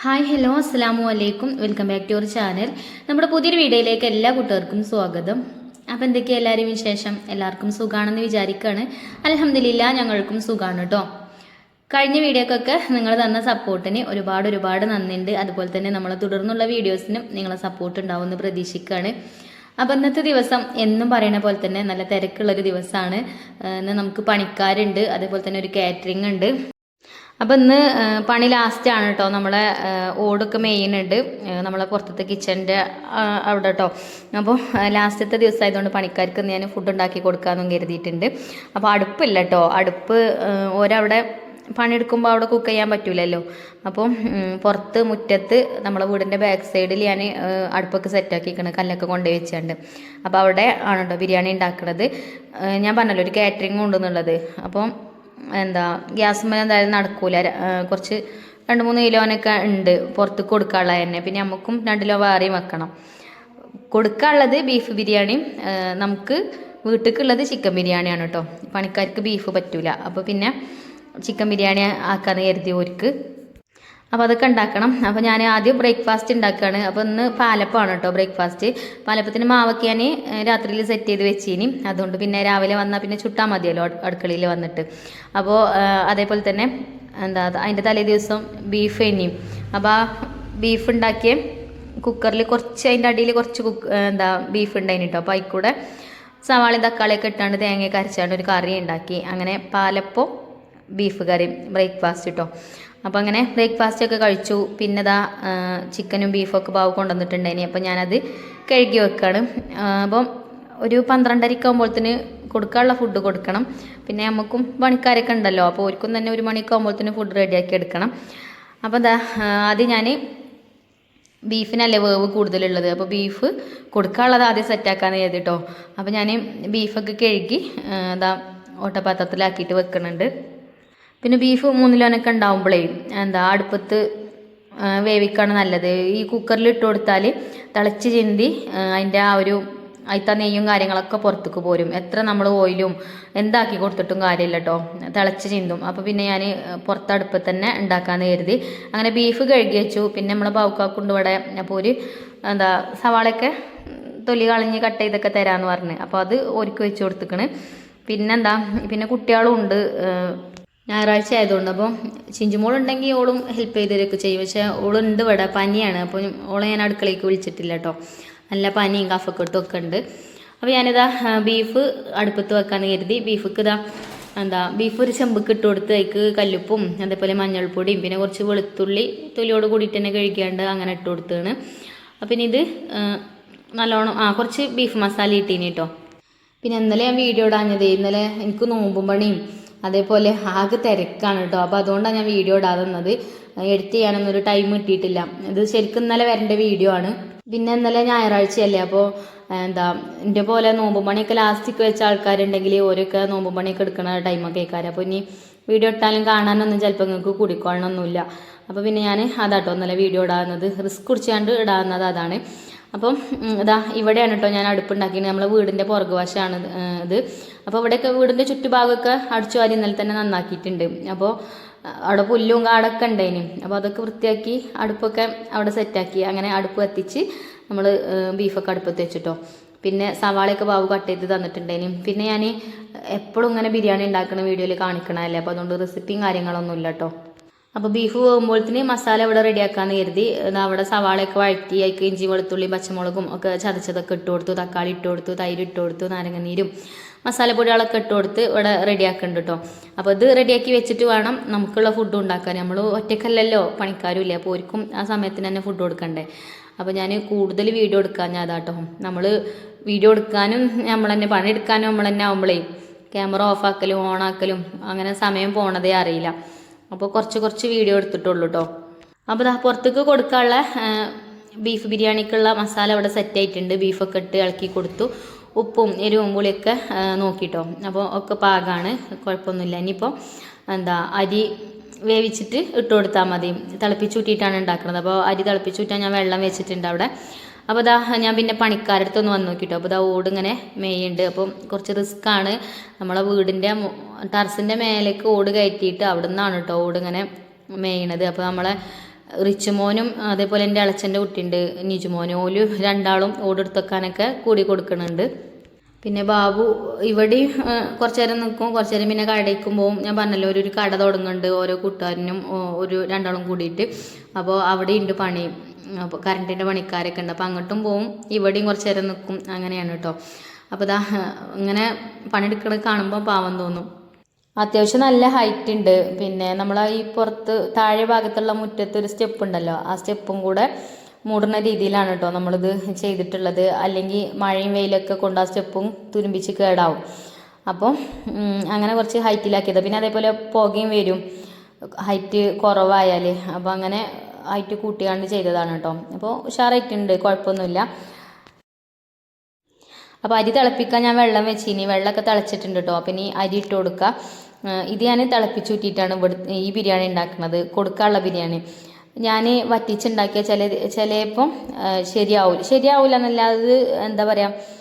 Hi hello അസ്സാം വലൈക്കും welcome back to your channel നമ്മുടെ പുതിയൊരു വീഡിയോയിലേക്ക് എല്ലാ കൂട്ടുകാർക്കും സ്വാഗതം. അപ്പോൾ എന്തൊക്കെയാണ് എല്ലാവരും വിശേഷം? എല്ലാവർക്കും സുഖമാണെന്ന് വിചാരിക്കുകയാണ് അലഹമ്മദില്ല ഞങ്ങൾക്കും സുഖമാണ് കേട്ടോ കഴിഞ്ഞ വീഡിയോക്കൊക്കെ നിങ്ങൾ തന്ന സപ്പോർട്ടിന് ഒരുപാട് ഒരുപാട് നന്ദിയുണ്ട്. അതുപോലെ തന്നെ നമ്മൾ തുടർന്നുള്ള വീഡിയോസിനും നിങ്ങളെ സപ്പോർട്ട് ഉണ്ടാവുമെന്ന് പ്രതീക്ഷിക്കുകയാണ് അപ്പം ഇന്നത്തെ ദിവസം എന്നും പറയുന്ന പോലെ തന്നെ നല്ല തിരക്കുള്ളൊരു ദിവസമാണ്. ഇന്ന് നമുക്ക് പണിക്കാരുണ്ട്. അതേപോലെ തന്നെ ഒരു കാറ്ററിംഗ് ഉണ്ട്. അപ്പം ഇന്ന് പണി ലാസ്റ്റ് ആണ് കേട്ടോ നമ്മളെ ഓടൊക്കെ മെയിനുണ്ട് നമ്മളെ പുറത്തത്തെ കിച്ചന്റെ അവിടെ കേട്ടോ അപ്പോൾ ലാസ്റ്റത്തെ ദിവസമായതുകൊണ്ട് പണിക്കാർക്ക് ഞാൻ ഫുഡ് ഉണ്ടാക്കി കൊടുക്കാമെന്നും കരുതിയിട്ടുണ്ട്. അപ്പോൾ അടുപ്പില്ല കേട്ടോ അടുപ്പ് ഒരവിടെ പണിയെടുക്കുമ്പോൾ അവിടെ കുക്ക് ചെയ്യാൻ പറ്റൂലല്ലോ. അപ്പം പുറത്ത് മുറ്റത്ത് നമ്മളെ വീടിന്റെ ബാക്ക് സൈഡിൽ ഞാൻ അടുപ്പൊക്കെ സെറ്റാക്കിക്കണ് കല്ലൊക്കെ കൊണ്ടുപോയി വെച്ചിട്ടുണ്ട് അപ്പോൾ അവിടെ ആണ് കേട്ടോ ബിരിയാണി ഉണ്ടാക്കുന്നത് ഞാൻ പറഞ്ഞല്ലോ ഒരു കാറ്ററിംഗ് ഉണ്ടെന്നുള്ളത്. അപ്പം എന്താ ഗ്യാസ് മേലെ എന്തായാലും നടക്കൂല. കുറച്ച് രണ്ട് മൂന്ന് കിലോനൊക്കെ ഉണ്ട് പുറത്ത് കൊടുക്കാനുള്ള തന്നെ. പിന്നെ നമുക്കും രണ്ട് കിലോ വേറെയും വെക്കണം. കൊടുക്കാനുള്ളത് ബീഫ് ബിരിയാണിയും നമുക്ക് വീട്ടിലേക്കുള്ളത് ചിക്കൻ ബിരിയാണിയാണ് കേട്ടോ. പണിക്കാർക്ക് ബീഫ് പറ്റൂല. അപ്പോൾ പിന്നെ ചിക്കൻ ബിരിയാണി ആക്കാന്ന് കരുതി ഓർക്ക് അപ്പോൾ അതൊക്കെ ഉണ്ടാക്കണം. അപ്പോൾ ഞാൻ ആദ്യം ബ്രേക്ക്ഫാസ്റ്റ് ഉണ്ടാക്കുകയാണ് അപ്പോൾ ഇന്ന് പാലപ്പമാണ് കേട്ടോ ബ്രേക്ക്ഫാസ്റ്റ് പാലപ്പത്തിന് മാവൊക്കെ ഞാൻ രാത്രിയിൽ സെറ്റ് ചെയ്ത് വെച്ചിനി. അതുകൊണ്ട് പിന്നെ രാവിലെ വന്നാൽ പിന്നെ ചുട്ടാൽ മതിയല്ലോ അടുക്കളയിൽ വന്നിട്ട്. അപ്പോൾ അതേപോലെ തന്നെ എന്താ അതിന്റെ തലേ ദിവസം ബീഫ് ഇനിയും അപ്പോൾ ആ ബീഫ് ഉണ്ടാക്കിയ കുക്കറിൽ കുറച്ച് അതിന്റെ അടിയിൽ കുറച്ച് കുക്ക് എന്താ ബീഫ് ഉണ്ടായിന് കേട്ടോ അപ്പോൾ അതിൽക്കൂടെ സവാളയും തക്കാളിയൊക്കെ ഇട്ടാണ്ട് തേങ്ങയൊക്കെ അരച്ചാണ്ട് ഒരു കറി ഉണ്ടാക്കി. അങ്ങനെ പാലപ്പം ബീഫ് കറി ബ്രേക്ക്ഫാസ്റ്റ് കേട്ടോ അപ്പോൾ അങ്ങനെ ബ്രേക്ക്ഫാസ്റ്റ് ഒക്കെ കഴിച്ചു. പിന്നെ ദാ ചിക്കനും ബീഫും ഒക്കെ ബാവ് കൊണ്ടുവന്നിട്ടുണ്ടായിനി. അപ്പോൾ ഞാനത് കഴുകി വെക്കുകയാണ് അപ്പം ഒരു പന്ത്രണ്ടരയ്ക്ക് ആകുമ്പോഴത്തേന് കൊടുക്കാനുള്ള ഫുഡ് കൊടുക്കണം. പിന്നെ നമുക്കും പണിക്കാരൊക്കെ ഉണ്ടല്ലോ. അപ്പോൾ ഓർക്കും തന്നെ ഒരു മണിക്ക് ആകുമ്പോഴത്തേന് ഫുഡ് റെഡിയാക്കി എടുക്കണം. അപ്പോൾ എന്താ ആദ്യം ഞാൻ ബീഫിനല്ലേ വേവ് കൂടുതലുള്ളത്. അപ്പോൾ ബീഫ് കൊടുക്കാനുള്ളത് ആദ്യം സെറ്റാക്കാന്ന് ചെയ്തിട്ടോ അപ്പോൾ ഞാൻ ബീഫൊക്കെ കഴുകി ഇതാ ഓട്ടപാത്രത്തിലാക്കിയിട്ട് വെക്കുന്നുണ്ട് പിന്നെ ബീഫ് മൂന്നിലോനൊക്കെ ഉണ്ടാവുമ്പോഴേ എന്താ അടുപ്പത്ത് വേവിക്കാണ് നല്ലത്. ഈ കുക്കറിൽ ഇട്ട് കൊടുത്താൽ തിളച്ച് ചിന്തി അതിന്റെ ആ ഒരു അതിത്ത നെയ്യും കാര്യങ്ങളൊക്കെ പുറത്തേക്ക് പോരും. എത്ര നമ്മൾ ഓയിലും എന്താക്കി കൊടുത്തിട്ടും കാര്യമില്ല കേട്ടോ തിളച്ച് ചിന്തും. അപ്പോൾ പിന്നെ ഞാൻ പുറത്തടുപ്പ് തന്നെ ഉണ്ടാക്കാമെന്ന് കരുതി. അങ്ങനെ ബീഫ് കഴുകി വെച്ചു. പിന്നെ നമ്മൾ ബാവുക്കാക്കുണ്ട് ഇവിടെ. അപ്പോൾ ഒരു എന്താ സവാളയൊക്കെ തൊലി കളഞ്ഞ് കട്ട് ചെയ്തൊക്കെ തരാമെന്ന് പറഞ്ഞ്. അപ്പോൾ അത് ഒരുക്കി വെച്ച് കൊടുത്തേക്കണ്. പിന്നെന്താ പിന്നെ കുട്ടികളും ഉണ്ട് ഞായറാഴ്ച ആയതുകൊണ്ട് അപ്പോൾ ചിഞ്ചുമോളുണ്ടെങ്കിൽ ഓളും ഹെൽപ്പ് ചെയ്ത് തരുമൊക്കെ ചെയ്യും. പക്ഷേ ഓളുണ്ട് ഇവിടെ പനിയാണ്. അപ്പോൾ ഓളെ ഞാൻ അടുക്കളയ്ക്ക് വിളിച്ചിട്ടില്ല കേട്ടോ. നല്ല പനിയും കഫക്കെട്ടും ഒക്കെ ഉണ്ട്. അപ്പോൾ ഞാനിതാ ബീഫ് അടുപ്പത്ത് വെക്കാന്ന് കരുതി. ബീഫ്ക്ക് ഇതാ എന്താ ബീഫ് ഒരു ചെമ്പക്ക് ഇട്ട് കൊടുത്ത് അതിക്ക് കല്ലുപ്പും അതേപോലെ മഞ്ഞൾപ്പൊടിയും പിന്നെ കുറച്ച് വെളുത്തുള്ളി തൊലിയോട് കൂടിയിട്ട് തന്നെ കഴിക്കാണ്ട് അങ്ങനെ ഇട്ട് കൊടുത്താണ്. അപ്പം ഇനി ഇത് നല്ലോണം ആ കുറച്ച് ബീഫ് മസാല ഇട്ടീനി കേട്ടോ. പിന്നെ ഇന്നലെ ഞാൻ വീഡിയോ ഇടാഞ്ഞത് ഇന്നലെ എനിക്ക് നോമ്പും പണിയും അതേപോലെ ആകെ തിരക്കാണ് കേട്ടോ. അപ്പോൾ അതുകൊണ്ടാണ് ഞാൻ വീഡിയോ ഇടാതെ നിന്നത് എഡിറ്റ് ചെയ്യാനൊന്നും ഒരു ടൈം കിട്ടിയിട്ടില്ല. ഇത് ശരിക്കും ഇന്നലെ വരേണ്ട വീഡിയോ ആണ്. പിന്നെ ഇന്നലെ ഞായറാഴ്ചയല്ലേ? അപ്പോൾ എന്താ എന്റെ പോലെ നോമ്പ് പണിയൊക്കെ ലാസ്റ്റിക്ക് വെച്ച ആൾക്കാരുണ്ടെങ്കിൽ ഓരോക്കെ നോമ്പ് പണിയൊക്കെ എടുക്കണ ടൈമൊക്കെ കേൾക്കാറ് അപ്പോൾ ഇനി വീഡിയോ ഇട്ടാലും കാണാനൊന്നും ചിലപ്പോൾ നിങ്ങൾക്ക് കൂടിക്കൊള്ളണമെന്നില്ല അപ്പോൾ പിന്നെ ഞാൻ അതാട്ടോ ഇന്നലെ വീഡിയോ ഇടാവുന്നത് റിസ്ക് കുടിച്ചാണ്ട് ഇടാവുന്നത് അതാണ്. അപ്പം ഇതാ ഇവിടെയാണ് കേട്ടോ ഞാൻ അടുപ്പുണ്ടാക്കിയത്. നമ്മളെ വീടിന്റെ പുറകു വശമാണ് ഇത്, അപ്പോൾ ഇവിടെയൊക്കെ വീടിന്റെ ചുറ്റുഭാഗമൊക്കെ അടിച്ചു വാരി ഇന്നലെ തന്നെ നന്നാക്കിയിട്ടുണ്ട്. അപ്പോൾ അവിടെ പുല്ലും കാടൊക്കെ ഉണ്ടായിന് അപ്പോൾ അതൊക്കെ വൃത്തിയാക്കി അടുപ്പൊക്കെ അവിടെ സെറ്റാക്കി. അങ്ങനെ അടുപ്പ് കത്തിച്ച് നമ്മൾ ബീഫൊക്കെ അടുപ്പത്ത് വെച്ചിട്ടോ. പിന്നെ സവാളയൊക്കെ ബാബു കട്ട് ചെയ്ത് തന്നിട്ടുണ്ടായിന് പിന്നെ ഞാൻ എപ്പോഴും ഇങ്ങനെ ബിരിയാണി ഉണ്ടാക്കുന്ന വീഡിയോയിൽ കാണിക്കണമല്ലേ അപ്പോൾ അതുകൊണ്ട് റെസിപ്പിയും കാര്യങ്ങളൊന്നും ഇല്ല കേട്ടോ അപ്പോൾ ബീഫ് പോകുമ്പോഴത്തേന് മസാല ഇവിടെ റെഡിയാക്കാന്ന് കരുതി. അവിടെ സവാളയൊക്കെ വഴറ്റി അതിക്ക് ഇഞ്ചി വെളുത്തുള്ളി പച്ചമുളകും ഒക്കെ ചതച്ചതൊക്കെ ഇട്ട് കൊടുത്തു. തക്കാളി ഇട്ട് കൊടുത്തു തൈര് ഇട്ട് കൊടുത്തു നാരങ്ങനീരും മസാലപ്പൊടികളൊക്കെ ഇട്ട് കൊടുത്ത് ഇവിടെ റെഡിയാക്കുന്നുണ്ട് കേട്ടോ അപ്പോൾ ഇത് റെഡിയാക്കി വെച്ചിട്ട് വേണം നമുക്കുള്ള ഫുഡ് ഉണ്ടാക്കാൻ. നമ്മൾ ഒറ്റക്കല്ലല്ലോ പണിക്കാരും ഇല്ല അപ്പോൾ ഒരിക്കും ആ സമയത്തിന് തന്നെ ഫുഡ് കൊടുക്കണ്ടേ. അപ്പോൾ ഞാൻ കൂടുതൽ വീഡിയോ എടുക്കാൻ ഞാൻ അതാട്ടോ. നമ്മൾ വീഡിയോ എടുക്കാനും നമ്മൾ തന്നെ പണിയെടുക്കാനും നമ്മൾ തന്നെ ആകുമ്പോഴേ ക്യാമറ ഓഫാക്കലും ഓണാക്കലും അങ്ങനെ സമയം പോണതേ അറിയില്ല. അപ്പോൾ കുറച്ച് കുറച്ച് വീഡിയോ എടുത്തിട്ടുള്ളൂ കേട്ടോ അപ്പോൾ ദാ പുറത്തേക്ക് കൊടുക്കാനുള്ള ബീഫ് ബിരിയാണിക്കുള്ള മസാല അവിടെ സെറ്റ് ആയിട്ടുണ്ട്. ബീഫൊക്കെ ഇട്ട് ഇളക്കി കൊടുത്തു. ഉപ്പും എരിവും പുളിയൊക്കെ നോക്കിയിട്ടോ അപ്പോൾ ഒക്കെ പാകമാണ് കുഴപ്പമൊന്നുമില്ല. ഇനിയിപ്പോൾ എന്താ അരി വേവിച്ചിട്ട് ഇട്ട് കൊടുത്താൽ മതി. തിളപ്പിച്ചൂട്ടിയിട്ടാണ് ഉണ്ടാക്കുന്നത് അപ്പോൾ അരി തിളപ്പിച്ചൂറ്റാൻ ഞാൻ വെള്ളം വെച്ചിട്ടുണ്ട് അവിടെ. അപ്പോൾ ഇതാ ഞാൻ പിന്നെ പണിക്കാരുടെ അടുത്തൊന്ന് വന്ന് നോക്കിട്ടോ. അപ്പോൾ ഇതാ ഓട് ഇങ്ങനെ മേയുണ്ട്. അപ്പം കുറച്ച് റിസ്ക് ആണ്. നമ്മളെ വീടിന്റെ ടെറസിന്റെ മേലേക്ക് ഓട് കയറ്റിയിട്ട് അവിടെ നിന്നാണ് കേട്ടോ ഓട് ഇങ്ങനെ മേയണത്. അപ്പോൾ നമ്മളെ റിച്ചുമോനും അതേപോലെ എന്റെ അളച്ചന്റെ കുട്ടിയുണ്ട് നിജുമോനും രണ്ടാളും രണ്ടാളും ഓടെടുത്തെക്കാനൊക്കെ കൂടി കൊടുക്കുന്നുണ്ട് പിന്നെ ബാബു ഇവിടെ കുറച്ച് നേരം നിൽക്കും കുറച്ച് നേരം പിന്നെ കടയ്ക്കും പോകും ഞാൻ പറഞ്ഞല്ലോ ഒരു കട തുടങ്ങുന്നുണ്ട്. ഓരോ കൂട്ടുകാരനും ഒരു രണ്ടാളും കൂടിയിട്ട്. അപ്പോൾ അവിടെ ഉണ്ട് പണി. അപ്പോൾ കറണ്ടിന്റെ പണിക്കാരൊക്കെ ഉണ്ട്. അപ്പോൾ അങ്ങോട്ടും പോവും. ഇവിടെയും കുറച്ച് നേരം നിൽക്കും അങ്ങനെയാണ് കേട്ടോ. അപ്പോൾ ഇതാ ഇങ്ങനെ പണിയെടുക്കണത് കാണുമ്പോൾ പാവം തോന്നും. അത്യാവശ്യം നല്ല ഹൈറ്റ് ഉണ്ട്. പിന്നെ നമ്മൾ ഈ പുറത്ത് താഴെ ഭാഗത്തുള്ള മുറ്റത്ത് ഒരു സ്റ്റെപ്പ് ഉണ്ടല്ലോ. ആ സ്റ്റെപ്പും കൂടെ മൂടുന്ന രീതിയിലാണ് കേട്ടോ നമ്മളിത് ചെയ്തിട്ടുള്ളത്. അല്ലെങ്കിൽ മഴയും വെയിലൊക്കെ കൊണ്ട് ആ സ്റ്റെപ്പും തുരുമ്പിച്ച് കേടാവും. അപ്പോൾ അങ്ങനെ കുറച്ച് ഹൈറ്റിലാക്കിയത് പിന്നെ അതേപോലെ പുകയും വരും. ഹൈറ്റ് കുറവായാൽ അപ്പോൾ അങ്ങനെ ഹൈറ്റ് കൂട്ടിയാണ്ട് ചെയ്തതാണ് കേട്ടോ. അപ്പോൾ ഉഷാറായിട്ടുണ്ട് കുഴപ്പമൊന്നുമില്ല. അപ്പോൾ അരി തിളപ്പിക്കാൻ ഞാൻ വെള്ളം വെച്ചിനി വെള്ളമൊക്കെ തിളച്ചിട്ടുണ്ട് കേട്ടോ. അപ്പം ഇനി അരി ഇട്ട് കൊടുക്കുക ഇത് ഞാൻ തിളപ്പിച്ചൂറ്റിയിട്ടാണ് ഇവിടെ ഈ ബിരിയാണി ഉണ്ടാക്കുന്നത് കൊടുക്കാനുള്ള ബിരിയാണി. ഞാൻ വറ്റിച്ചുണ്ടാക്കിയ ചില ചിലപ്പം ശരിയാവില്ല ശരിയാവില്ല എന്നല്ലാതെ എന്താ പറയുക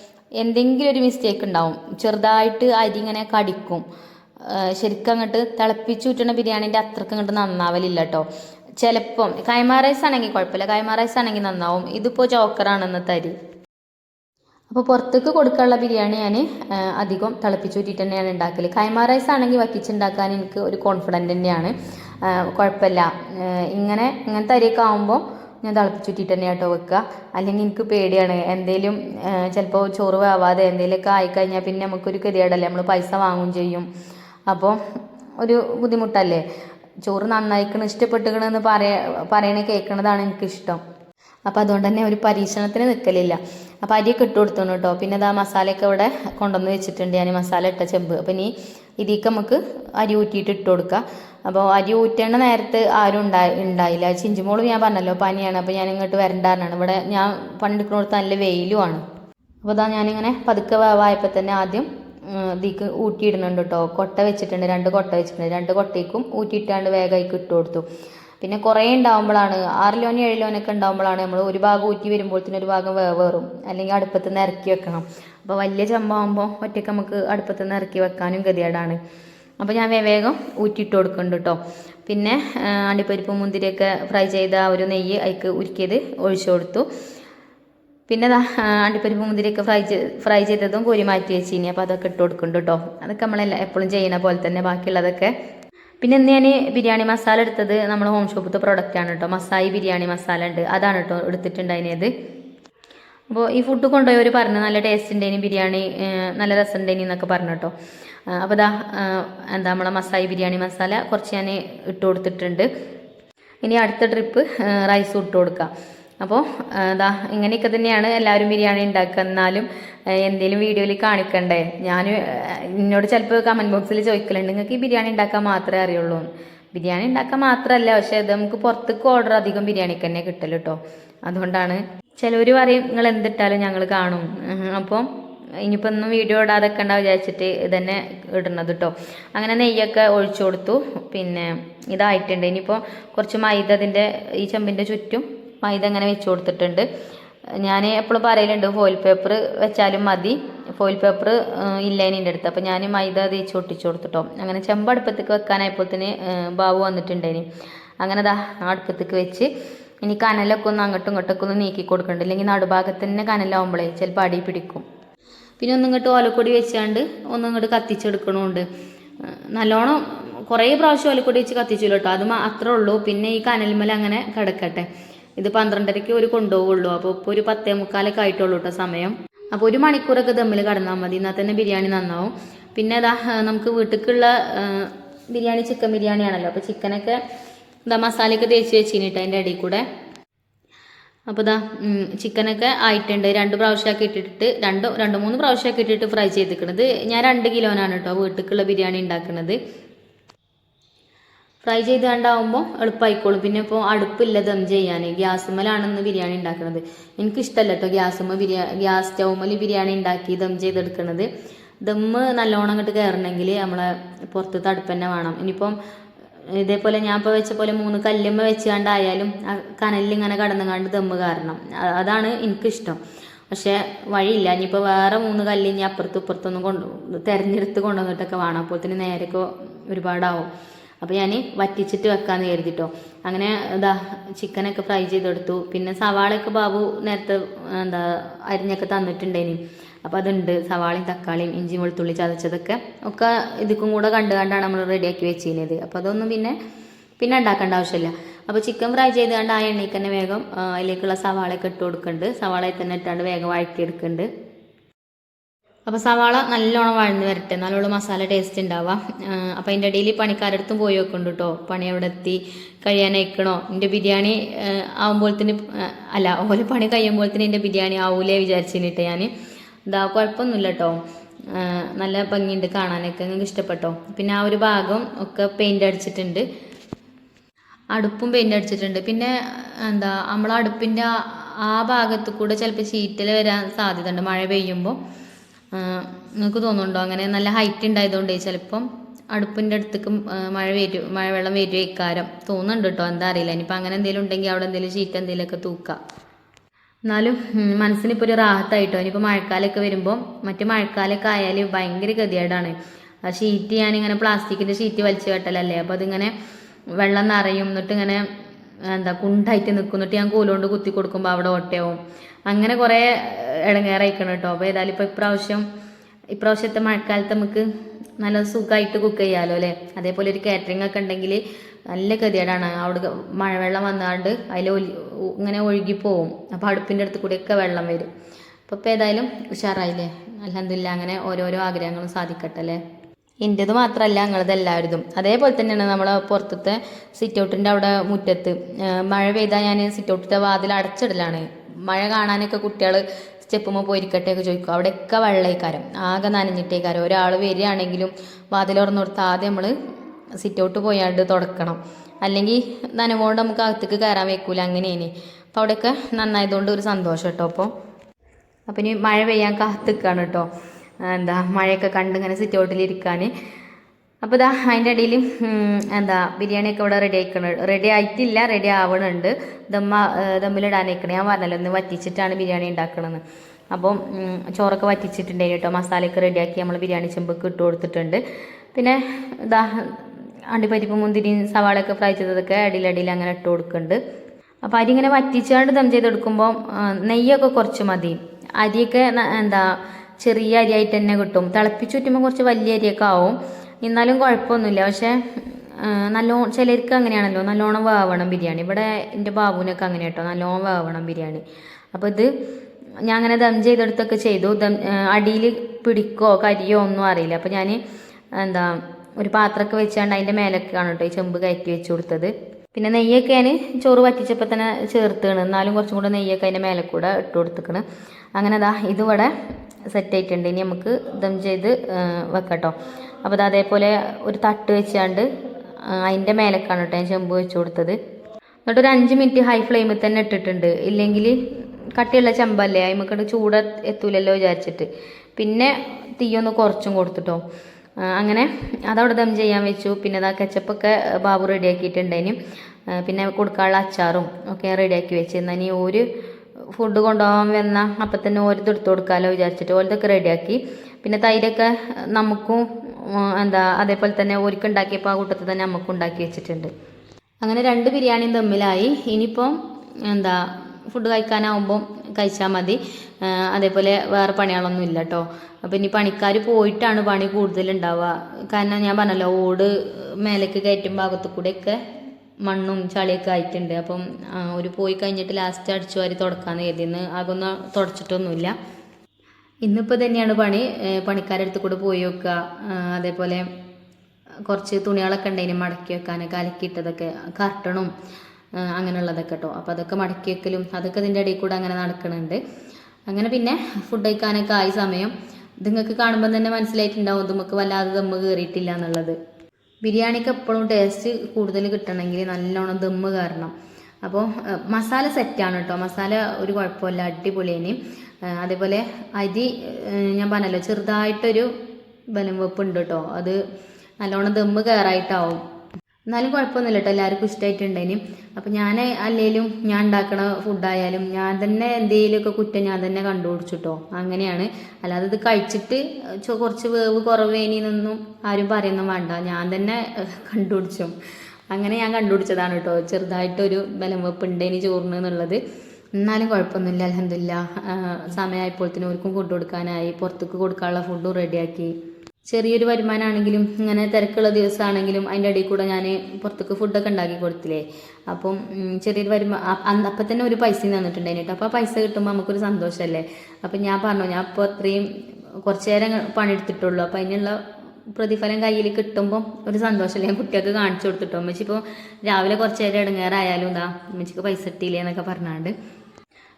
എന്തെങ്കിലും ഒരു മിസ്റ്റേക്ക് ഉണ്ടാവും. ചെറുതായിട്ട് അരി ഇങ്ങനെ കടിക്കും. ശരിക്കും അങ്ങോട്ട് തിളപ്പിച്ചൂറ്റുന്ന ബിരിയാണീന്റെ അത്രയ്ക്ക് അങ്ങോട്ട് നന്നാവലില്ല കേട്ടോ. ചിലപ്പം. കൈമാ റൈസ് ആണെങ്കിൽ കുഴപ്പമില്ല. കൈമാ റൈസ് ആണെങ്കിൽ നന്നാവും. ഇതിപ്പോൾ ചോക്കറാണെന്ന് തരി. അപ്പോൾ പുറത്തേക്ക് കൊടുക്കാനുള്ള ബിരിയാണി ഞാൻ അധികം തിളപ്പിച്ചൂറ്റിട്ട് തന്നെയാണ് ഉണ്ടാക്കൽ കൈമാ റൈസ് ആണെങ്കിൽ വറ്റിച്ചുണ്ടാക്കാൻ എനിക്ക് ഒരു കോൺഫിഡന്റ് തന്നെയാണ്. കുഴപ്പമില്ല. ഇങ്ങനെ ഇങ്ങനത്തെ അരിയൊക്കെ ആകുമ്പോൾ ഞാൻ തിളപ്പിച്ചൂറ്റിട്ട് തന്നെ വെക്കുക. അല്ലെങ്കിൽ എനിക്ക് പേടിയാണ്. എന്തെങ്കിലും ചിലപ്പോൾ ചോറ് വേവാതെ എന്തെങ്കിലുമൊക്കെ ആയിക്കഴിഞ്ഞാൽ പിന്നെ നമുക്കൊരു ഗതികേടല്ലേ? നമ്മൾ പൈസ വാങ്ങും ചെയ്യും. അപ്പോൾ ഒരു ബുദ്ധിമുട്ടല്ലേ? ചോറ് നന്നായിക്കണ് ഇഷ്ടപ്പെട്ടുകണെന്ന് പറയ പറയണ കേൾക്കണതാണ് എനിക്കിഷ്ടം. അപ്പോൾ അതുകൊണ്ട് തന്നെ ഒരു പരീക്ഷണത്തിന് നിൽക്കലില്ല അപ്പോൾ അരിയൊക്കെ ഇട്ട് കൊടുത്തോണം കേട്ടോ. പിന്നെ അതാ മസാലയൊക്കെ ഇവിടെ കൊണ്ടുവന്ന് വെച്ചിട്ടുണ്ട്. ഞാൻ മസാല ഇട്ട ചെമ്പ്. അപ്പം ഇനി ഇതിലേക്ക് നമുക്ക് അരി ഊറ്റിയിട്ട് ഇട്ട് കൊടുക്കുക അപ്പോൾ അരി ഊറ്റേണ്ട നേരത്ത് ആരും ഉണ്ടായി ഉണ്ടായില്ല. ചിഞ്ചുമോളും ഞാൻ പറഞ്ഞല്ലോ പനിയാണ്. അപ്പോൾ ഞാൻ ഇങ്ങോട്ട് വരണ്ടാറാണ് ഇവിടെ ഞാൻ പണിയെടുക്കുന്നിടത്ത് നല്ല വെയിലുമാണ് അപ്പോൾ അതാ ഞാനിങ്ങനെ പതുക്കെ വേവായപ്പോൾ തന്നെ ആദ്യം ഇതിക്ക് ഊറ്റിയിടുന്നുണ്ട് കേട്ടോ കൊട്ട വെച്ചിട്ടുണ്ട് രണ്ട് കൊട്ട വെച്ചിട്ടുണ്ട്. രണ്ട് കൊട്ടയ്ക്കും ഊറ്റിയിട്ടാണ്ട് വേഗമായിക്ക് ഇട്ട് കൊടുത്തു. പിന്നെ കുറേ ഉണ്ടാകുമ്പോഴാണ് ആറ് ലോനും ഏഴ് ലോനൊക്കെ ഉണ്ടാകുമ്പോഴാണ് നമ്മൾ ഒരു ഭാഗം ഊറ്റി വരുമ്പോഴത്തേനും ഒരു ഭാഗം വേവേറും അല്ലെങ്കിൽ അടുപ്പത്ത് നിന്ന് ഇറക്കി വെക്കണം. അപ്പോൾ വലിയ ചമ്പാകുമ്പോൾ ഒറ്റയ്ക്ക് നമുക്ക് അടുപ്പത്ത് നിന്ന് ഇറക്കി വെക്കാനും ഗതികേടാണ്. അപ്പോൾ ഞാൻ വേഗം ഊറ്റിയിട്ട് കൊടുക്കുന്നുണ്ട് കേട്ടോ പിന്നെ അണ്ടിപ്പരിപ്പ് മുന്തിരിയൊക്കെ ഫ്രൈ ചെയ്ത ഒരു നെയ്യ് അതിക്ക് ഉരുക്കിയത് ഒഴിച്ചു കൊടുത്തു. പിന്നെ അണ്ടിപ്പരിപ്പ് മുന്തിരിയൊക്കെ ഫ്രൈ ഫ്രൈ ചെയ്തതും കോരി മാറ്റി വെച്ചിനി. അപ്പോൾ അതൊക്കെ ഇട്ട് കൊടുക്കുന്നുണ്ട് കേട്ടോ അതൊക്കെ നമ്മളെല്ലാം എപ്പോഴും ചെയ്യുന്ന പോലെ തന്നെ ബാക്കിയുള്ളതൊക്കെ. പിന്നെ ഇന്ന് ഞാൻ ബിരിയാണി മസാല എടുത്തത് നമ്മൾ ഹോം ഷോപ്പിലത്തെ ആണ് കേട്ടോ മസായി ബിരിയാണി മസാല ഉണ്ട്. അതാണ് കേട്ടോ എടുത്തിട്ടുണ്ടായിരുന്നത്. അപ്പോൾ ഈ ഫുഡ് കൊണ്ടുപോയവർ പറഞ്ഞു നല്ല ടേസ്റ്റ് ഉണ്ടേനി ബിരിയാണി നല്ല രസം എന്നൊക്കെ പറഞ്ഞു കേട്ടോ അപ്പോൾ ദാ എന്താ നമ്മളെ മസായി ബിരിയാണി മസാല കുറച്ച് ഞാൻ ഇട്ട് കൊടുത്തിട്ടുണ്ട്. ഇനി അടുത്ത ട്രിപ്പ് റൈസ് ഇട്ട് കൊടുക്കാം. അപ്പോൾ ഇതാ ഇങ്ങനെയൊക്കെ തന്നെയാണ് എല്ലാവരും ബിരിയാണി ഉണ്ടാക്കുക. എന്നാലും എന്തെങ്കിലും വീഡിയോയിൽ കാണിക്കണ്ടേ? ഞാൻ എന്നോട് ചിലപ്പോൾ കമന്റ് ബോക്സിൽ ചോദിക്കലുണ്ട്. നിങ്ങൾക്ക് ഈ ബിരിയാണി ഉണ്ടാക്കാൻ മാത്രമേ അറിയുള്ളൂ? ബിരിയാണി ഉണ്ടാക്കാൻ മാത്രമല്ല പക്ഷേ ഇത് നമുക്ക് പുറത്തേക്ക് ഓർഡർ അധികം ബിരിയാണിക്ക് തന്നെ കിട്ടൽ കേട്ടോ അതുകൊണ്ടാണ് ചിലവർ പറയും നിങ്ങൾ എന്തിട്ടാലും ഞങ്ങൾ കാണും. അപ്പോൾ ഇനിയിപ്പോൾ ഒന്നും വീഡിയോ ഇടാതെ കണ്ട വിചാരിച്ചിട്ട് ഇതന്നെ ഇടുന്നത് കേട്ടോ അങ്ങനെ നെയ്യൊക്കെ ഒഴിച്ചു കൊടുത്തു. പിന്നെ ഇതായിട്ടുണ്ട്. ഇനിയിപ്പോൾ കുറച്ച് മൈദ അതിന്റെ ഈ ചെമ്പിന്റെ ചുറ്റും മൈദ അങ്ങനെ വെച്ച് കൊടുത്തിട്ടുണ്ട് ഞാൻ എപ്പോഴും പറയലുണ്ട് ഫോയിൽ പേപ്പർ വെച്ചാലും മതി. ഫോയിൽ പേപ്പർ ഇല്ലേനിന്റെ അടുത്ത് അപ്പോൾ ഞാൻ മൈദ തേച്ച് ഒട്ടിച്ചു കൊടുത്തിട്ടോ അങ്ങനെ ചെമ്പ് അടുപ്പത്തേക്ക് വെക്കാനായപ്പോഴത്തേന് ബാബു വന്നിട്ടുണ്ടേനി അങ്ങനെ ദാ അടുപ്പത്തേക്ക് വെച്ച് ഇനി കനലൊക്കെ ഒന്ന് അങ്ങോട്ടും ഇങ്ങോട്ടൊക്കെ ഒന്ന് നീക്കി കൊടുക്കണ്ട. ഇല്ലെങ്കിൽ നടുഭാഗത്ത് തന്നെ കനലാവുമ്പോഴേ ചിലപ്പോൾ അടി പിടിക്കും. പിന്നെ ഒന്നും ഇങ്ങോട്ട് ഓലക്കൊടി വെച്ചാണ്ട് ഒന്നും ഇങ്ങോട്ട് കത്തിച്ചെടുക്കണമുണ്ട് നല്ലോണം കുറേ പ്രാവശ്യം ഓലക്കൊടി വെച്ച് കത്തിച്ചു കേട്ടോ. അത് അത്രേ ഉള്ളൂ. പിന്നെ ഈ കനൽമല അങ്ങനെ കിടക്കട്ടെ. ഇത് പന്ത്രണ്ടരയ്ക്ക് ഒരു കൊണ്ടുപോകുള്ളൂ അപ്പോൾ ഇപ്പോൾ ഒരു പത്തേ മുക്കാലൊക്കെ ആയിട്ടുള്ളൂ കേട്ടോ സമയം. അപ്പോൾ ഒരു മണിക്കൂറൊക്കെ തമ്മിൽ കടന്നാൽ മതി. എന്നാൽ തന്നെ ബിരിയാണി നന്നാവും. പിന്നെ അതാ നമുക്ക് വീട്ടിലേക്കുള്ള ബിരിയാണി ചിക്കൻ ബിരിയാണിയാണല്ലോ അപ്പോൾ ചിക്കനൊക്കെ ഇതാ മസാലയൊക്കെ തേച്ച് വെച്ചിട്ട് അതിന്റെ ഇടയിൽ കൂടെ അപ്പോൾ ഇതാ ചിക്കനൊക്കെ ആയിട്ടുണ്ട്. രണ്ട് പ്രാവശ്യമൊക്കെ ഇട്ടിട്ട് രണ്ട് രണ്ട് മൂന്ന് പ്രാവശ്യമൊക്കെ ഇട്ടിട്ട് ഫ്രൈ ചെയ്തിരിക്കണത് ഞാൻ രണ്ട് കിലോനാണ് കേട്ടോ വീട്ടിലേക്കുള്ള ബിരിയാണി ഉണ്ടാക്കുന്നത് ഫ്രൈ ചെയ്താണ്ടാവുമ്പോൾ എളുപ്പമായിക്കോളും പിന്നെ ഇപ്പോൾ അടുപ്പില്ല ദം ചെയ്യാൻ ഗ്യാസുമ്മലാണെന്ന് ബിരിയാണി ഉണ്ടാക്കുന്നത് എനിക്കിഷ്ടമല്ല കേട്ടോ ഗ്യാസുമ്മ ബിരിയാണി ഗ്യാസ് സ്റ്റൗമ്മൽ ബിരിയാണി ഉണ്ടാക്കി ദം ചെയ്തെടുക്കുന്നത് ദമ്മ് നല്ലോണം അങ്ങോട്ട് കയറണമെങ്കിൽ നമ്മളെ പുറത്തത്തെ അടുപ്പ് തന്നെ വേണം. ഇനിയിപ്പം ഇതേപോലെ ഞാൻ ഇപ്പോൾ വെച്ച പോലെ മൂന്ന് കല്ലുമ്മ വെച്ച് കണ്ടായാലും ആ കനലിൽ ഇങ്ങനെ കടന്നുകാണ്ട് ദമ്മ് കാരണം അതാണ് എനിക്കിഷ്ടം. പക്ഷേ വഴിയില്ല. ഇനിയിപ്പോൾ വേറെ മൂന്ന് കല്ല് ഇനി അപ്പുറത്തും ഇപ്പുറത്തൊന്നും കൊണ്ട് തിരഞ്ഞെടുത്ത് കൊണ്ടുവന്നിട്ടൊക്കെ വേണം. അപ്പോൾ തന്നെ നേരൊക്കെ ഒരുപാടാവും. അപ്പോൾ ഞാൻ വറ്റിച്ചിട്ട് വെക്കാമെന്ന് കരുതിട്ടോ. അങ്ങനെ ഇതാ ചിക്കനൊക്കെ ഫ്രൈ ചെയ്തെടുത്തു. പിന്നെ സവാളയൊക്കെ ബാബു നേരത്തെ എന്താ അരിഞ്ഞൊക്കെ തന്നിട്ടുണ്ടേനി. അപ്പോൾ അതുണ്ട്. സവാളയും തക്കാളിയും ഇഞ്ചി വെളുത്തുള്ളി ചതച്ചതൊക്കെ ഒക്കെ ഇതുക്കും കൂടെ കണ്ട് കണ്ടാണ് നമ്മൾ റെഡിയാക്കി വെച്ചിരുന്നത് അപ്പോൾ അതൊന്നും പിന്നെ പിന്നെ ഉണ്ടാക്കേണ്ട ആവശ്യമില്ല. അപ്പോൾ ചിക്കൻ ഫ്രൈ ചെയ്ത് കണ്ട് ആ എണ്ണയ്ക്ക് തന്നെ വേഗം അതിലേക്കുള്ള സവാളയൊക്കെ ഇട്ട് കൊടുക്കുന്നുണ്ട് സവാളയിൽ തന്നെ ഇട്ടാണ്ട് വേഗം വഴറ്റിയെടുക്കുന്നുണ്ട് അപ്പോൾ സവാള നല്ലോണം വഴന്ന് വരട്ടെ. നല്ലോണം മസാല ടേസ്റ്റ് ഉണ്ടാവാം അപ്പോൾ അതിന്റെ ഇടയിൽ പണിക്കാരടുത്തും പോയി വെക്കുന്നുണ്ട് കേട്ടോ പണി അവിടെ എത്തി? കഴിയാനയക്കണോ? എന്റെ ബിരിയാണി ആവുമ്പോഴത്തേന് അല്ല ഓരോ പണി കഴിയുമ്പോഴത്തേന് എന്റെ ബിരിയാണി ആവൂലേ വിചാരിച്ചിട്ട് ഞാൻ ഇതാ കുഴപ്പമൊന്നുമില്ല കേട്ടോ നല്ല ഭംഗിയുണ്ട് കാണാനൊക്കെ. നിങ്ങൾക്ക് ഇഷ്ടപ്പെട്ടോ? പിന്നെ ആ ഒരു ഭാഗം ഒക്കെ പെയിന്റ് അടിച്ചിട്ടുണ്ട്. അടുപ്പും പെയിന്റ് അടിച്ചിട്ടുണ്ട്. പിന്നെ എന്താ നമ്മൾ അടുപ്പിന്റെ ആ ഭാഗത്ത് കൂടെ ചിലപ്പോൾ ചീറ്റൽ വരാൻ സാധ്യതയുണ്ട് മഴ പെയ്യുമ്പോൾ നിങ്ങൾക്ക് തോന്നുന്നുണ്ടോ? അങ്ങനെ നല്ല ഹൈറ്റ് ഉണ്ടായതുകൊണ്ട് ചിലപ്പം അടുപ്പിന്റെ അടുത്തേക്ക് മഴ വരും മഴവെള്ളം വരും ഇക്കാരം തോന്നുന്നുണ്ട് കേട്ടോ എന്താ അറിയില്ല. ഇനിയിപ്പോൾ അങ്ങനെ എന്തെങ്കിലും ഉണ്ടെങ്കിൽ അവിടെ എന്തെങ്കിലും ഷീറ്റ് എന്തെങ്കിലുമൊക്കെ തൂക്കാം. എന്നാലും മനസ്സിന് മനസ്സിനിപ്പോൾ ഒരു റാഹത്തായിട്ടോ? ഇനിയിപ്പോൾ മഴക്കാലമൊക്കെ വരുമ്പോൾ മറ്റു മഴക്കാലമൊക്കെ ആയാൽ ഭയങ്കര ഗതികേടാണ്. ആ ഷീറ്റ് ഞാനിങ്ങനെ പ്ലാസ്റ്റിക്കിന്റെ ഷീറ്റ് വലിച്ചു കെട്ടലല്ലേ? അപ്പോൾ അതിങ്ങനെ വെള്ളം നിറയും എന്നിട്ട് ഇങ്ങനെ എന്താ കുണ്ടായിട്ട് നിൽക്കും എന്നിട്ട് ഞാൻ കൂലുകൊണ്ട് കുത്തി കൊടുക്കുമ്പോൾ അവിടെ ഓട്ടയാവും. അങ്ങനെ കുറേ ഇടങ്ങേറായിക്കണം കേട്ടോ അപ്പോൾ ഏതായാലും ഇപ്പോൾ ഇപ്രാവശ്യം ഇപ്രാവശ്യത്തെ മഴക്കാലത്ത് നമുക്ക് നല്ല സുഖമായിട്ട് കുക്ക് ചെയ്യാമല്ലോ അല്ലേ അതേപോലെ ഒരു കാറ്ററിംഗ് ഒക്കെ ഉണ്ടെങ്കിൽ നല്ല ഗതികേടാണ്. അവിടെ മഴവെള്ളം വന്നാണ്ട് അതിൽ ഇങ്ങനെ ഒഴുകി പോവും അപ്പോൾ അടുപ്പിന്റെ അടുത്ത് കൂടെയൊക്കെ വെള്ളം വരും. അപ്പോൾ ഇപ്പോൾ ഏതായാലും ഉഷാറായില്ലേ? അലഹമില്ല അങ്ങനെ ഓരോരോ ആഗ്രഹങ്ങളും സാധിക്കട്ടെ അല്ലേ എന്റേത് മാത്രമല്ല ഞങ്ങളത് എല്ലാവരുതും അതേപോലെ തന്നെയാണ് നമ്മൾ പുറത്തത്തെ സിറ്റ് ഔട്ടിന്റെ അവിടെ മുറ്റത്ത്. മഴ പെയ്താൽ ഞാൻ സിറ്റ് ഔട്ടിന്റെ വാതിൽ അടച്ചിടലാണ്. മഴ കാണാനൊക്കെ കുട്ടികൾ സ്റ്റെപ്പുമ്പോൾ പോയിരിക്കട്ടെ ഒക്കെ ചോദിക്കും. അവിടെയൊക്കെ വെള്ളയിക്കാരം ആകെ നനഞ്ഞിട്ടേക്കാരം. ഒരാൾ വരികയാണെങ്കിലും വാതിൽ തുറന്നു കൊടുത്ത് ആദ്യം നമ്മൾ സിറ്റ് ഔട്ട് പോയാണ്ട് തുടക്കണം. അല്ലെങ്കിൽ നനവുകൊണ്ട് നമുക്ക് അകത്തേക്ക് കയറാൻ വെക്കൂല. അങ്ങനെയാണ് അപ്പോൾ അവിടെയൊക്കെ നന്നായതുകൊണ്ട് ഒരു സന്തോഷം കേട്ടോ അപ്പോൾ അപ്പം ഇനി മഴ പെയ്യാൻ കാത്തിക്കാണ് കേട്ടോ എന്താ മഴയൊക്കെ കണ്ട് ഇങ്ങനെ സിറ്റ് ഔട്ടിലിരിക്കാൻ അപ്പോൾ ഇതാ അതിന്റെ ഇടയിൽ എന്താ ബിരിയാണിയൊക്കെ ഇവിടെ റെഡി ആയിക്കണ. റെഡി ആയിട്ടില്ല റെഡി ആവണുണ്ട്. ദമ്മ ദമ്മിലിടാനേക്കണ ഞാൻ പറഞ്ഞല്ലോ ഒന്ന് വറ്റിച്ചിട്ടാണ് ബിരിയാണി ഉണ്ടാക്കണമെന്ന് അപ്പം ചോറൊക്കെ വറ്റിച്ചിട്ടുണ്ടായിരുന്നു കേട്ടോ മസാലയൊക്കെ റെഡിയാക്കി നമ്മൾ ബിരിയാണി ചെമ്പൊക്കെ ഇട്ട് കൊടുത്തിട്ടുണ്ട്. പിന്നെ ഇതാ അണ്ടിപ്പരിപ്പ് മുന്തിരി സവാളയൊക്കെ ഫ്രൈ ചെയ്തതൊക്കെ അടിയിലടിയിൽ അങ്ങനെ ഇട്ട് കൊടുക്കുന്നുണ്ട് അപ്പോൾ അരി ഇങ്ങനെ വറ്റിച്ചാണ്ട് ദം ചെയ്തെടുക്കുമ്പോൾ നെയ്യൊക്കെ കുറച്ച് മതി. അരിയൊക്കെ എന്താ ചെറിയ അരിയായിട്ട് തന്നെ കിട്ടും. തിളപ്പിച്ച് ചുറ്റുമ്പോൾ കുറച്ച് വലിയ അരിയൊക്കെ ആവും. എന്നാലും കുഴപ്പമൊന്നുമില്ല. പക്ഷേ നല്ലോ ചിലർക്ക് അങ്ങനെയാണല്ലോ. നല്ലോണം വേവണം ബിരിയാണി. ഇവിടെ എന്റെ ബാബുവിനൊക്കെ അങ്ങനെ കേട്ടോ. നല്ലോണം വേവണം ബിരിയാണി. അപ്പോൾ ഇത് ഞാൻ അങ്ങനെ ദം ചെയ്തെടുത്തൊക്കെ ചെയ്തു. ദം അടിയിൽ പിടിക്കോ കരിയോ ഒന്നും അറിയില്ല. അപ്പോൾ ഞാൻ എന്താ ഒരു പാത്രമൊക്കെ വെച്ചാണ്ട് അതിന്റെ മേലൊക്കെയാണ് കേട്ടോ. ഈ ചെമ്പ് കയറ്റി വെച്ച് കൊടുത്തത്. പിന്നെ നെയ്യൊക്കെ ഞാൻ ചോറ് വറ്റിച്ചപ്പോൾ തന്നെ ചേർത്തുകയാണ് എന്നാലും കുറച്ചും കൂടെ നെയ്യൊക്കെ അതിന്റെ മേലെ കൂടെ ഇട്ട് കൊടുത്തേക്കണ്. അങ്ങനെ അതാ ഇതിവിടെ സെറ്റ് ആയിട്ടുണ്ട്. ഇനി നമുക്ക് ദം ചെയ്ത് വെക്കട്ടോ. അപ്പോൾ ദാ അതേപോലെ ഒരു തട്ട് വെച്ചാണ്ട് അതിന്റെ മേലേക്കാണ് കേട്ടോ ഞാൻ ചെമ്പ് വെച്ച് കൊടുത്തത്. എന്നിട്ട് ഒരു അഞ്ച് മിനിറ്റ് ഹൈ ഫ്ലെയിമിൽ തന്നെ ഇട്ടിട്ടുണ്ട്. ഇല്ലെങ്കിൽ കട്ടിയുള്ള ചെമ്പല്ലേ അതിമക്കണ്ട് ചൂട് എത്തൂലല്ലോ വിചാരിച്ചിട്ട്. പിന്നെ തീയൊന്ന് കുറച്ചും കൊടുത്തിട്ടോ. അങ്ങനെ അതവിടെ ദം ചെയ്യാൻ വെച്ചു. പിന്നെ അതാ കെച്ചപ്പൊക്കെ ബാബു റെഡിയാക്കിയിട്ടുണ്ടായിനും പിന്നെ കൊടുക്കാനുള്ള അച്ചാറും ഒക്കെ റെഡിയാക്കി വെച്ചിരുന്നു ഇനി ഒരു ഫുഡ് കൊണ്ടുപോകാൻ വന്ന അപ്പം തന്നെ ഓരത് എടുത്തു കൊടുക്കാമല്ലോ വിചാരിച്ചിട്ട്. ഓരതൊക്കെ റെഡിയാക്കി പിന്നെ തൈരൊക്കെ നമുക്കും എന്താ അതേപോലെ തന്നെ ഓരിക്ക് ഉണ്ടാക്കിയപ്പോൾ ആ കൂട്ടത്തിൽ തന്നെ നമുക്കും ഉണ്ടാക്കി വെച്ചിട്ടുണ്ട്. അങ്ങനെ രണ്ട് ബിരിയാണിയും തമ്മിലായി. ഇനിയിപ്പം എന്താ ഫുഡ് കഴിക്കാനാവുമ്പം കഴിച്ചാൽ മതി. അതേപോലെ വേറെ പണികളൊന്നും ഇല്ല കേട്ടോ അപ്പം ഇനി പണിക്കാർ പോയിട്ടാണ് പണി കൂടുതലുണ്ടാവുക കാരണം ഞാൻ പറഞ്ഞല്ലോ ഓട് മേലേക്ക് കയറ്റും ഭാഗത്തു കൂടെയൊക്കെ മണ്ണും ചളിയൊക്കെ ആയിട്ടുണ്ട്. അപ്പം ഒരു പോയി കഴിഞ്ഞിട്ട് ലാസ്റ്റ് അടിച്ചു വാരി തുടക്കാന്ന് കരുതിന്ന്. അതൊന്നും തുടച്ചിട്ടൊന്നുമില്ല. ഇന്നിപ്പോൾ തന്നെയാണ് പണി. പണിക്കാരടുത്ത് കൂടെ പോയി വെക്കുക. അതേപോലെ കുറച്ച് തുണികളൊക്കെ ഉണ്ടെങ്കിൽ മടക്കി വെക്കാനൊക്കെ അലക്കിയിട്ടതൊക്കെ കർട്ടണും അങ്ങനെയുള്ളതൊക്കെ കേട്ടോ അപ്പോൾ അതൊക്കെ മടക്കി വെക്കലും അതൊക്കെ ഇതിന്റെ ഇടയിൽ കൂടെ അങ്ങനെ നടക്കുന്നുണ്ട് അങ്ങനെ പിന്നെ ഫുഡ് കഴിക്കാനൊക്കെ ആയി സമയം. ഇത് കാണുമ്പോൾ തന്നെ മനസ്സിലായിട്ടുണ്ടാവും. നമുക്ക് വല്ലാതെ ദമ്മ് കയറിയിട്ടില്ല എന്നുള്ളത്. ബിരിയാണിക്ക് എപ്പോഴും ടേസ്റ്റ് കൂടുതൽ കിട്ടണമെങ്കിൽ നല്ലോണം ദമ്മ് കയറണം. അപ്പോൾ മസാല സെറ്റാണ് കേട്ടോ മസാല ഒരു കുഴപ്പമില്ല അടിപൊളിയേന്. അതേപോലെ അരി ഞാൻ പറഞ്ഞല്ലോ ചെറുതായിട്ടൊരു ബലം വെപ്പ് ഉണ്ട് കേട്ടോ അത് നല്ലോണം ദമ്മ് കയറായിട്ടാവും. എന്നാലും കുഴപ്പമൊന്നുമില്ല കേട്ടോ. എല്ലാവർക്കും ഇഷ്ടമായിട്ടുണ്ടേനും അപ്പം ഞാൻ അല്ലെങ്കിലും ഞാൻ ഉണ്ടാക്കണ ഫുഡായാലും ഞാൻ തന്നെ എന്തെങ്കിലുമൊക്കെ കുറ്റം ഞാൻ തന്നെ കണ്ടുപിടിച്ചിട്ടോ അങ്ങനെയാണ്. അല്ലാതെ ഇത് കഴിച്ചിട്ട് കുറച്ച് വേവ് കുറവേനിന്നൊന്നും ആരും പറയുന്നതും വേണ്ട. ഞാൻ തന്നെ കണ്ടുപിടിച്ചു. അങ്ങനെ ഞാൻ കണ്ടുപിടിച്ചതാണ് കേട്ടോ ചെറുതായിട്ടൊരു ബലം വെപ്പ് ഉണ്ടേനി ചോറിന് എന്നുള്ളത്. എന്നാലും കുഴപ്പമൊന്നുമില്ല. അലഹമില്ല സമയമായപ്പോഴത്തേനും അവർക്കും ഫുഡ് കൊടുക്കാനായി. പുറത്തേക്ക് കൊടുക്കാനുള്ള ഫുഡും റെഡിയാക്കി ചെറിയൊരു വരുമാനമാണെങ്കിലും ഇങ്ങനെ തിരക്കുള്ള ദിവസമാണെങ്കിലും അതിന്റെ ഇടയിൽ കൂടെ ഞാൻ പുറത്തേക്ക് ഫുഡൊക്കെ ഉണ്ടാക്കി കൊടുത്തില്ലേ? അപ്പം ചെറിയൊരു വരുമാ അപ്പം തന്നെ ഒരു പൈസ തന്നിട്ടുണ്ടായിരുന്നു കേട്ടോ. അപ്പോൾ ആ പൈസ കിട്ടുമ്പോൾ നമുക്കൊരു സന്തോഷമല്ലേ അപ്പം ഞാൻ പറഞ്ഞു ഞാൻ ഇപ്പോൾ അത്രയും കുറച്ച് നേരം പണിയെടുത്തിട്ടുള്ളൂ. അപ്പം അതിനുള്ള പ്രതിഫലം കയ്യിൽ കിട്ടുമ്പോൾ ഒരു സന്തോഷമല്ലേ ഞാൻ കുട്ടികൾക്ക് കാണിച്ചു കൊടുത്തിട്ടോ. അമ്മച്ചി ഇപ്പോൾ രാവിലെ കുറച്ച് നേരം ഇടങ്ങേറായാലും ഇതാ അമ്മച്ചിക്ക് പൈസ കിട്ടിയില്ലേ എന്നൊക്കെ പറഞ്ഞാണ്ട്.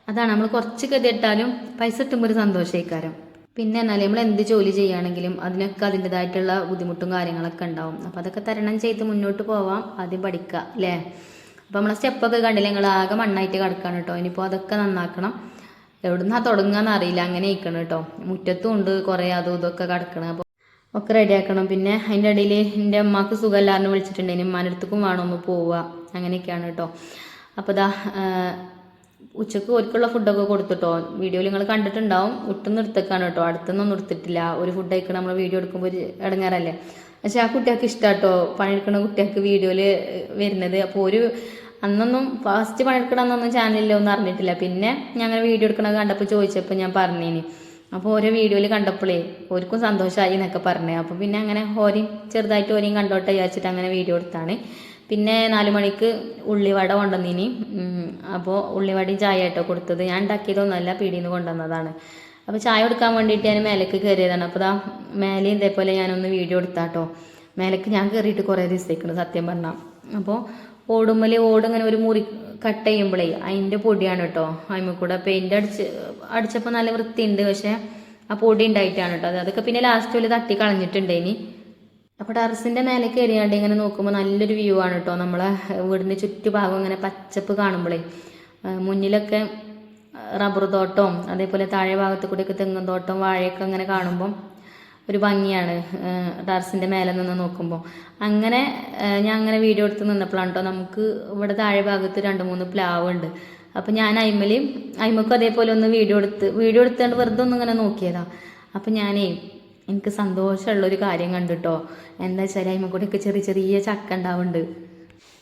അതാണ് നമ്മൾ കുറച്ച് ഗതിയിട്ടാലും പൈസ കിട്ടുമ്പോൾ ഒരു സന്തോഷമായിക്കാരം പിന്നെ എന്നാൽ നമ്മൾ എന്ത് ജോലി ചെയ്യുകയാണെങ്കിലും അതിനൊക്കെ അതിന്റെതായിട്ടുള്ള ബുദ്ധിമുട്ടും കാര്യങ്ങളൊക്കെ ഉണ്ടാവും. അപ്പോൾ അതൊക്കെ തരണം ചെയ്ത് മുന്നോട്ട് പോവാം. ആദ്യം പഠിക്കുക അല്ലേ? അപ്പോൾ നമ്മളെ സ്റ്റെപ്പൊക്കെ കണ്ടില്ല? ഞങ്ങൾ ആകെ മണ്ണായിട്ട് കിടക്കാണ് കേട്ടോ ഇനിയിപ്പോൾ അതൊക്കെ നന്നാക്കണം. എവിടുന്നാ തുടങ്ങുകയെന്ന് അറിയില്ല. അങ്ങനെ ഇരിക്കണം കേട്ടോ മുറ്റത്തും ഉണ്ട് കുറേ അതും ഇതൊക്കെ കിടക്കണം. അപ്പോൾ ഒക്കെ റെഡിയാക്കണം പിന്നെ അതിന്റെ ഇടയിൽ എന്റെ അമ്മയ്ക്ക് സുഖമില്ലാന്ന് വിളിച്ചിട്ടുണ്ടെങ്കിൽ ഉമ്മാന്റെ അടുത്തേക്കും വേണം ഒന്ന് പോവുക. അങ്ങനെയൊക്കെയാണ് കേട്ടോ അപ്പോൾ ഇതാ ഉച്ചയ്ക്ക് ഓർക്കുള്ള ഫുഡൊക്കെ കൊടുത്തിട്ടോ? വീഡിയോയിൽ നിങ്ങൾ കണ്ടിട്ടുണ്ടാവും. ഒട്ടും നിർത്തക്കാണ് കേട്ടോ അടുത്തൊന്നും നിർത്തിട്ടില്ല. ഒരു ഫുഡ് കഴിക്കണം നമ്മൾ വീഡിയോ എടുക്കുമ്പോൾ ഒരു ഇടങ്ങാറല്ലേ പക്ഷെ ആ കുട്ടികൾക്ക് ഇഷ്ടാട്ടോ. പണിയെടുക്കുന്ന കുട്ടികൾക്ക് വീഡിയോയിൽ വരുന്നത്. അപ്പോൾ ഒരു അന്നൊന്നും ഫസ്റ്റ് ചാനലില്ല ചാനലിലൊന്നും അറിഞ്ഞിട്ടില്ല. പിന്നെ ഞങ്ങൾ വീഡിയോ എടുക്കണത് കണ്ടപ്പോൾ ചോദിച്ചപ്പോൾ ഞാൻ പറഞ്ഞേനി. അപ്പോൾ ഓരോ വീഡിയോയിൽ കണ്ടപ്പോഴേ ഓർക്കും സന്തോഷമായി എന്നൊക്കെ പറഞ്ഞേ. അപ്പോൾ പിന്നെ അങ്ങനെ ഓരെയും ചെറുതായിട്ട് ഓരെയും കണ്ടോട്ടെ വിചാരിച്ചിട്ട് അങ്ങനെ വീഡിയോ എടുത്താണ്. പിന്നെ നാല് മണിക്ക് ഉള്ളിവട കൊണ്ടുവന്നിനി. അപ്പോൾ ഉള്ളിവടയും ചായ ആയിട്ടോ കൊടുത്തത്. ഞാൻ ഉണ്ടാക്കിയതൊന്നുമല്ല പീടിയിൽ നിന്ന് കൊണ്ടുവന്നതാണ്. അപ്പോൾ ചായ കൊടുക്കാൻ വേണ്ടിയിട്ട് ഞാൻ മേലേക്ക് കയറിയതാണ്. അപ്പോൾ ദാ മേലെ ഇതേപോലെ ഞാനൊന്ന് വീഡിയോ എടുത്താട്ടോ. മേലേക്ക് ഞാൻ കയറിയിട്ട് കുറേ ദിവസത്തേക്കുണ്ട് സത്യം പറഞ്ഞാൽ അപ്പോൾ ഓടുമ്മൽ ഓടിങ്ങനെ ഒരു മുറി കട്ട് ചെയ്യുമ്പോഴേ അതിന്റെ പൊടിയാണ് കേട്ടോ. അതിമ കൂടെ പെയിന്റ് അടിച്ച് അടിച്ചപ്പോൾ നല്ല വൃത്തിയുണ്ട്. പക്ഷേ ആ പൊടി ഉണ്ടായിട്ടാണ് കേട്ടോ. അത് അതൊക്കെ പിന്നെ ലാസ്റ്റ് വലിയ തട്ടി കളഞ്ഞിട്ടുണ്ടേനി അപ്പോൾ ടെറസിന്റെ മേലെ കയറിയാണ്ട് ഇങ്ങനെ നോക്കുമ്പോൾ നല്ലൊരു വ്യൂ ആണ് കേട്ടോ നമ്മളെ വീടിന്റെ ചുറ്റുഭാഗം ഇങ്ങനെ പച്ചപ്പ് കാണുമ്പോഴേ മുന്നിലൊക്കെ റബ്ബർ തോട്ടവും അതേപോലെ താഴെ ഭാഗത്ത് കൂടെയൊക്കെ തെങ്ങും തോട്ടം വാഴയൊക്കെ അങ്ങനെ കാണുമ്പം ഒരു ഭംഗിയാണ് ടെറസിന്റെ മേലെ നിന്ന് നോക്കുമ്പോൾ അങ്ങനെ ഞാൻ അങ്ങനെ വീഡിയോ എടുത്ത് നിന്നപ്പോഴാണ് കേട്ടോ നമുക്ക് ഇവിടെ താഴെ ഭാഗത്ത് രണ്ട് മൂന്ന് പ്ലാവ് ഉണ്ട്. അപ്പം ഞാൻ അയിമലയും അയിമക്കും അതേപോലെ ഒന്ന് വീഡിയോ എടുത്ത് വീഡിയോ എടുത്തുകൊണ്ട് വെറുതെ ഒന്ന് ഇങ്ങനെ നോക്കിയതാ. അപ്പം ഞാനേ എനിക്ക് സന്തോഷമുള്ളൊരു കാര്യം കണ്ടിട്ടോ. എന്താ വെച്ചാൽ അതിമ്മ കൂടെയൊക്കെ ചെറിയ ചെറിയ ചക്ക ഉണ്ടാവുന്നുണ്ട്.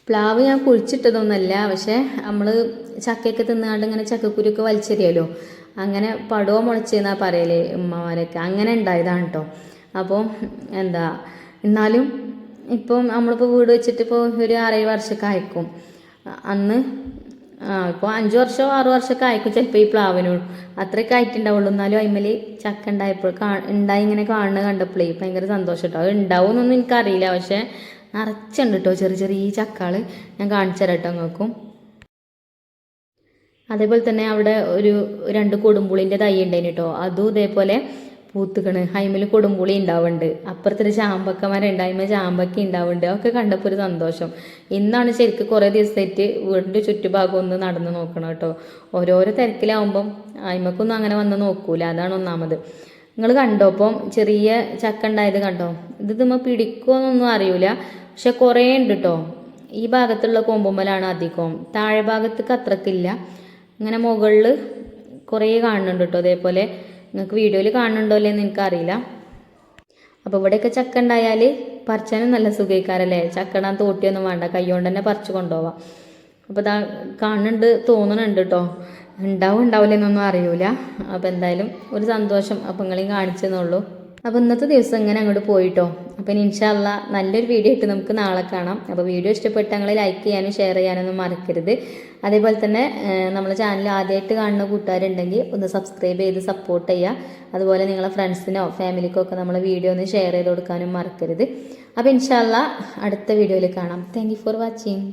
പ്ലാവ് ഞാൻ കുഴിച്ചിട്ടതൊന്നുമല്ല പക്ഷേ നമ്മൾ ചക്കയൊക്കെ തിന്നാണ്ട് ഇങ്ങനെ ചക്കക്കുരുക്ക് വലിച്ചെറിയല്ലോ അങ്ങനെ പടവോ മുളച്ചെന്നാ പറയൽ ഉമ്മമാരൊക്കെ. അങ്ങനെ ഉണ്ടായതാണ് കേട്ടോ അപ്പോൾ എന്താ എന്നാലും ഇപ്പം നമ്മളിപ്പോൾ വീട് വെച്ചിട്ട് ഇപ്പോൾ ഒരു ആറേഴ് വർഷമൊക്കെ അയക്കും അന്ന് ആ ഇപ്പോൾ അഞ്ച് വർഷമോ ആറു വർഷമൊക്കെ ആയിക്കും ചിലപ്പോൾ ഈ പ്ലാവിനുള്ളൂ അത്രയൊക്കെ ആയിട്ടുണ്ടാവുള്ളൂ. എന്നാലും അതിമേൽ ചക്ക ഉണ്ടായപ്പോൾ കാ ഉണ്ടായി ഇങ്ങനെ കാണുന്നത് കണ്ടപ്പോഴേ ഭയങ്കര സന്തോഷം കേട്ടോ അത് ഉണ്ടാവും എന്നൊന്നും എനിക്കറിയില്ല. പക്ഷേ നിറച്ചുണ്ട് കേട്ടോ ചെറിയ ചെറിയ ചക്കാൾ ഞാൻ കാണിച്ചു തരാം കേട്ടോ നിങ്ങൾക്കും. അതേപോലെ തന്നെ അവിടെ ഒരു രണ്ട് കൊടുമ്പുളിന്റെ തൈ ഉണ്ടായിന് കേട്ടോ അതും ഇതേപോലെ പൂത്തുക്കണ് ഹൈമിൽ കൊടുമ്പുളി ഉണ്ടാവുന്നുണ്ട് അപ്പുറത്തൊരു ചാമ്പക്ക മരം ഉണ്ട് അതിന്മേൽ ചാമ്പക്ക ഉണ്ടാവുന്നുണ്ട് അതൊക്കെ കണ്ടപ്പോൾ ഒരു സന്തോഷം. ഇന്നാണ് ശരിക്കും കുറേ ദിവസമായിട്ട് വീടിന്റെ ചുറ്റുഭാഗം ഒന്ന് നടന്ന് നോക്കണം കേട്ടോ. ഓരോരോ തിരക്കിലാവുമ്പം അയിമക്കൊന്നും അങ്ങനെ വന്ന് നോക്കൂല. അതാണ് ഒന്നാമത്. നിങ്ങൾ കണ്ടോ? അപ്പം ചെറിയ ചക്ക ഉണ്ടായത് കണ്ടോ? ഇത് നമ്മൾ പിടിക്കുമെന്നൊന്നും അറിയൂല. പക്ഷെ കുറേ ഉണ്ട് കേട്ടോ ഈ ഭാഗത്തുള്ള കൊമ്പുമ്മലാണ് അധികവും താഴെ ഭാഗത്തേക്ക് അത്രക്കില്ല. ഇങ്ങനെ മുകളിൽ കുറേ കാണുന്നുണ്ട് കേട്ടോ അതേപോലെ നിങ്ങൾക്ക് വീഡിയോയിൽ കാണുന്നുണ്ടോ അല്ലേ എന്ന് എനിക്കറിയില്ല. അപ്പോൾ ഇവിടെയൊക്കെ ചക്ക ഉണ്ടായാൽ പറിച്ചാനും നല്ല സുഖയിക്കാരല്ലേ ചക്കടാൻ തോട്ടിയൊന്നും വേണ്ട. കൈകൊണ്ട് തന്നെ പറിച്ചു കൊണ്ടുപോവാം. അപ്പോൾ ഇതാ കാണുന്നുണ്ട് തോന്നുന്നുണ്ട് കേട്ടോ. ഉണ്ടാവും ഉണ്ടാവില്ലെന്നൊന്നും അറിയൂല. അപ്പോൾ എന്തായാലും ഒരു സന്തോഷം. അപ്പോൾ നിങ്ങളെയും കാണിച്ചെന്നുള്ളൂ അപ്പോൾ ഇന്നത്തെ ദിവസം ഇങ്ങനെ അങ്ങോട്ട് പോയിട്ടോ. അപ്പോൾ ഇൻഷാല്ല നല്ലൊരു വീഡിയോ ഇട്ട് നമുക്ക് നാളെ കാണാം. അപ്പോൾ വീഡിയോ ഇഷ്ടപ്പെട്ട് ഞങ്ങൾ ലൈക്ക് ചെയ്യാനും ഷെയർ ചെയ്യാനൊന്നും മറക്കരുത്. അതേപോലെ തന്നെ നമ്മളെ ചാനൽ ആദ്യമായിട്ട് കാണുന്ന കൂട്ടുകാരുണ്ടെങ്കിൽ ഒന്ന് സബ്സ്ക്രൈബ് ചെയ്ത് സപ്പോർട്ട് ചെയ്യുക. അതുപോലെ നിങ്ങളെ ഫ്രണ്ട്സിനോ ഫാമിലിക്കോ ഒക്കെ നമ്മളെ വീഡിയോ ഒന്ന് ഷെയർ ചെയ്ത് കൊടുക്കാനും മറക്കരുത്. അപ്പോൾ ഇൻഷാല്ല അടുത്ത വീഡിയോയിൽ കാണാം. Thank for watching